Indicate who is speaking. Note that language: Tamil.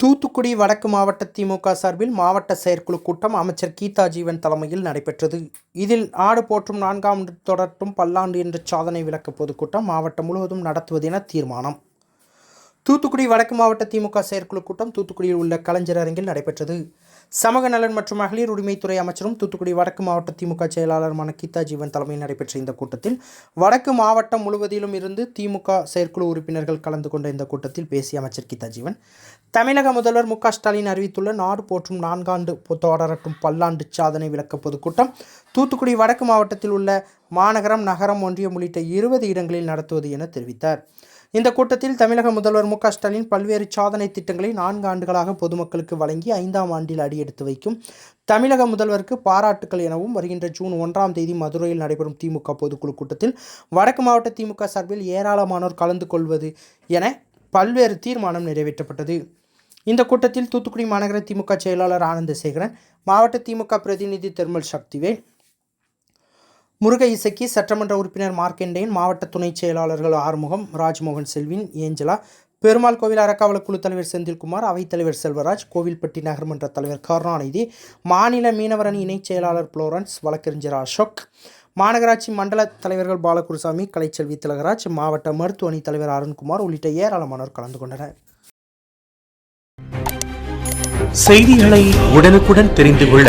Speaker 1: தூத்துக்குடி வடக்கு மாவட்ட திமுக சார்பில் மாவட்ட செயற்குழு கூட்டம் அமைச்சர் கீதா ஜீவன் தலைமையில் நடைபெற்றது. இதில் ஆடு போற்றும் நான்காம் ஆண்டு தொடரட்டும் பல்லாண்டு என்ற சாதனை விளக்க பொதுக்கூட்டம் மாவட்டம் முழுவதும் நடத்துவது என தீர்மானம். தூத்துக்குடி வடக்கு மாவட்ட திமுக செயற்குழு கூட்டம் தூத்துக்குடியில் உள்ள கலைஞர் அரங்கில் நடைபெற்றது. சமூக நலன் மற்றும் மகளிர் உரிமைத்துறை அமைச்சரும் தூத்துக்குடி வடக்கு மாவட்ட திமுக செயலாளருமான கீதா ஜீவன் தலைமையில் நடைபெற்ற இந்த கூட்டத்தில் வடக்கு மாவட்டம் முழுவதிலும் இருந்து திமுக செயற்குழு உறுப்பினர்கள் கலந்து கொண்ட இந்த கூட்டத்தில் பேசிய அமைச்சர் கீதா ஜீவன் தமிழக முதல்வர் மு க ஸ்டாலின் அறிவித்துள்ள நாடு போற்றும் நான்காண்டு தொடரட்டும் பல்லாண்டு சாதனை விளக்க பொதுக்கூட்டம் தூத்துக்குடி வடக்கு மாவட்டத்தில் உள்ள மாநகரம் நகரம் ஒன்றியம் உள்ளிட்ட இருபது இடங்களில் நடத்துவது என தெரிவித்தார். இந்த கூட்டத்தில் தமிழக முதல்வர் மு ஸ்டாலின் பல்வேறு சாதனை திட்டங்களை நான்கு ஆண்டுகளாக பொதுமக்களுக்கு வழங்கி ஐந்தாம் ஆண்டில் அடியெடுத்து வைக்கும். தமிழக முதல்வருக்கு பாராட்டுக்கள் எனவும் வருகின்ற ஜூன் ஒன்றாம் தேதி மதுரையில் நடைபெறும் திமுக பொதுக்குழு கூட்டத்தில் வடக்கு மாவட்ட திமுக சார்பில் ஏராளமானோர் கலந்து கொள்வது என பல்வேறு தீர்மானம் நிறைவேற்றப்பட்டது. இந்த கூட்டத்தில் தூத்துக்குடி மாநகர திமுக செயலாளர் ஆனந்தசேகரன் மாவட்ட திமுக பிரதிநிதி திருமல் சக்திவேல் முருக இசக்கி சட்டமன்ற உறுப்பினர் மார்க்கெண்டேன் மாவட்ட துணைச் செயலாளர்கள் ஆறுமுகம் ராஜ்மோகன் செல்வின் ஏஞ்சலா பெருமாள் கோவில் அறக்காவல குழு தலைவர் செந்தில்குமார் அவைத்தலைவர் செல்வராஜ் கோவில்பட்டி நகர்மன்ற தலைவர் கருணாநிதி மாநில மீனவரணி இணைச் செயலாளர் புளோரன்ஸ் வழக்கறிஞர் அசோக் மாநகராட்சி மண்டல தலைவர்கள் பாலகுருசாமி கலைச்செல்வி திலகராஜ் மாவட்ட மருத்துவ அணி தலைவர் அருண்குமார் உள்ளிட்ட ஏராளமானோர் கலந்து கொண்டனர்.
Speaker 2: செய்திகளை உடனுக்குடன் தெரிந்து கொள்ள